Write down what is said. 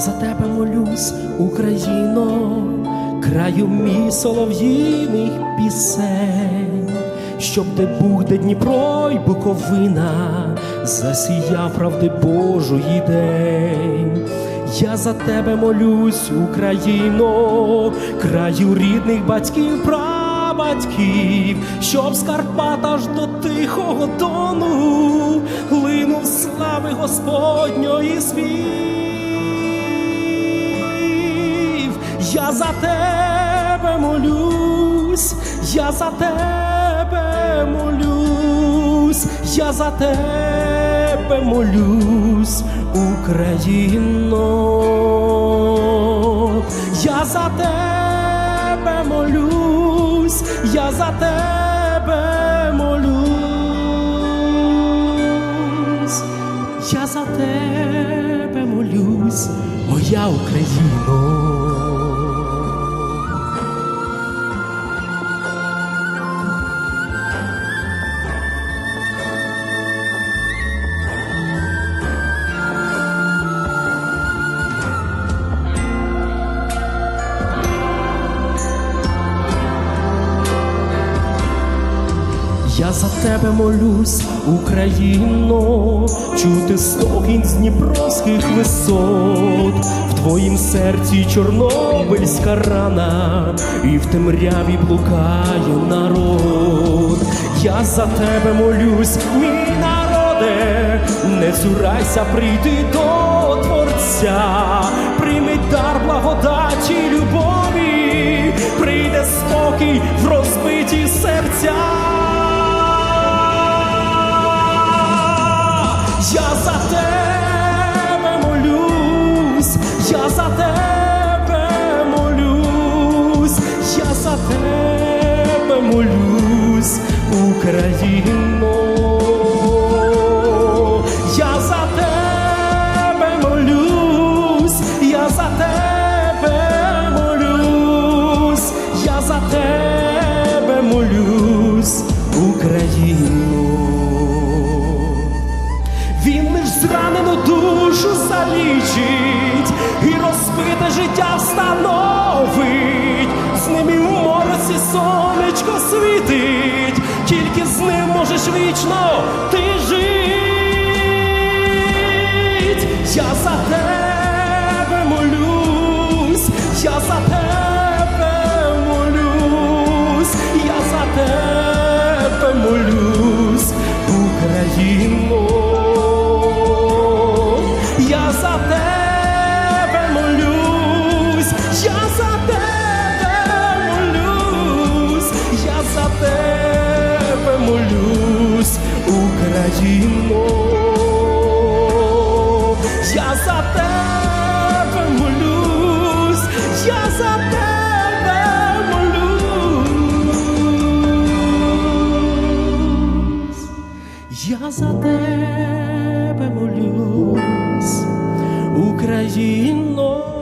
за тебе молюсь, Україно, краю мій солов'їних пісень, щоб де Буг, де Дніпро й Буковина, засіяв правди Божої день. Я за тебе молюсь, Україно, краю рідних батьків, прабатьків, щоб з Карпат аж до тихого дону линув слави Господньої спів. Я за тебе молюсь, я за тебе молюсь, я за тебе молюсь, Україно, я за тебе молюсь, я за тебе молюсь, я за тебе молюсь, моя Україно. Я за тебе молюсь, Україно, чути стогін з дніпровських висот, в твоїм серці чорнобильська рана, і в темряві блукає народ. Я за тебе молюсь, мій народе, не цурайся, прийти до Творця, прийми дар благодаті, любові, прийде спокій в розбиті серця. Молюсь, Україно. Можеш вічно ти жить. Я за тебе Україно. Я за тебе молюсь, я за тебе молюсь. Я за тебе молюсь, Україно.